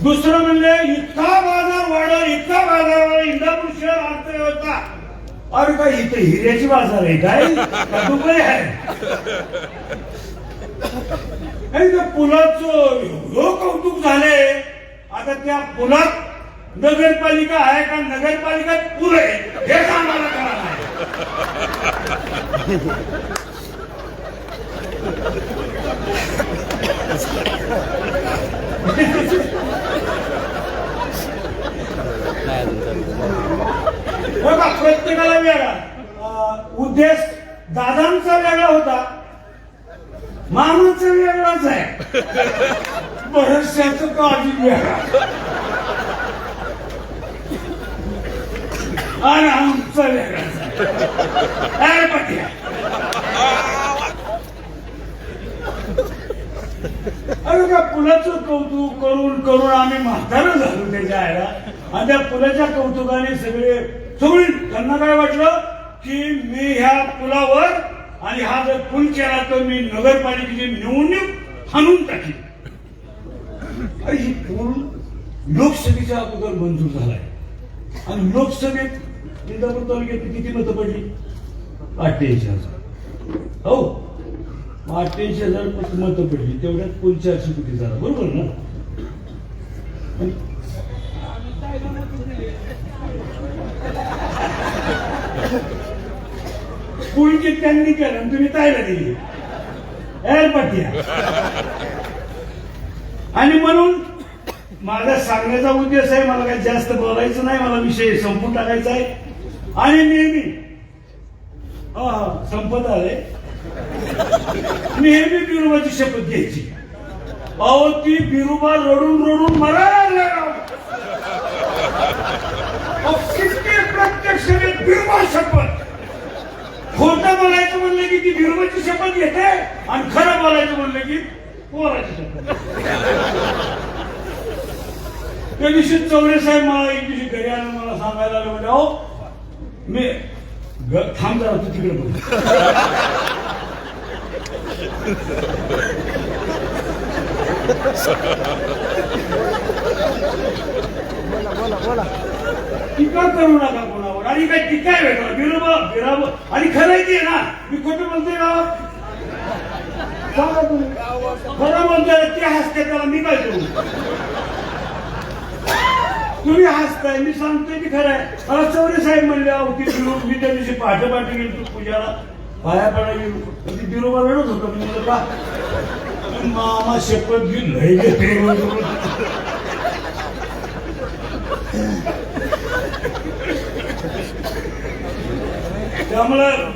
दुसरं म्हणजे इतका बाजार वाढल इतका बाजार वाढल इंदापूर शहर अर्थव्यवस्था. अरे काय इथे हिऱ्याची बाजार आहे काय? दुबई आहे? पुलाच कौतुक झाले आता त्या पुलात नगरपालिका आहे का? नगरपालिका पुर आहे. हे आम्हाला कळा नाही. प्रत्येकाला वेगळा. उद्देश दादांचा वेगळा होता. मामाचा वेगळाच आहे. बऱ्याचशाच काळजी वेगळा आणि आमचा वेगळाच आहे. अरे का अरे त्या पुलाचं कौतुक करून करून आम्ही म्हातारं झालो त्याच्या आयला आणि त्या पुलाच्या कौतुकाने सगळे सगळी त्यांना काय वाटलं की मी ह्या पुलावर आणि हा जर पूल केला तर मी नगरपालिकेची निवडणूक हाणून टाकली अरे ही पूल लोकसभेच्या अगोदर मंजूर झालाय. आणि लोकसभेत इंदापूर तालुक्यात किती मतं पडली? अठ्ठ्याऐंशी हजार. हो? अठ्ठ्याऐंशी हजार मतं पडली? तेवढ्यात पूल चारशे कोटी झाला. बरोबर ना? आणि पूलची त्यांनी केलं आणि तुम्ही तायला दिली. आणि म्हणून माझा सांगण्याचा उद्देश आहे मला काही जास्त बोलायचं नाही मला विषय संपून टाकायचा आहे. आणि नेहमी हा, हा, संपत आले. नेहमी बिरुबाची शपथ घ्यायची. अहो ती बिरुबा रडून रडून मरायला प्रत्यक्ष वेळेत बिरुबा शपथ. खोटं बोलायचं म्हणलं की ती बिरुबाची शपथ घेते आणि खरं बोलायचं म्हणलं की पोराची शपथ त्या दिवशी चौरे साहेब मला एक दिवशी घरी आलं मला सांगायला आलं म्हणजे अहो मी ग- थांब जरा तू तिकडे बघ. टीका करू नका कोणावर. आणि काय टीका आहे वेगळं बिरोबा बिराब. आणि खरं आहे ते ना? मी खोटं बोलतोय का? खरं बोलतोय ते हसते त्याला मी काय करू? तुम्ही हसताय मी सांगतोय की खरं आहे. मला चौरे साहेब म्हणले अहो ती मी त्या दिवशी पहाटे पाठी गेलो पूजाला. बाया पडा गेलो ती बिरोबा रडत होतो. मी म्हणलं का? मामा शेपत घेऊन लय घेते त्यामुळं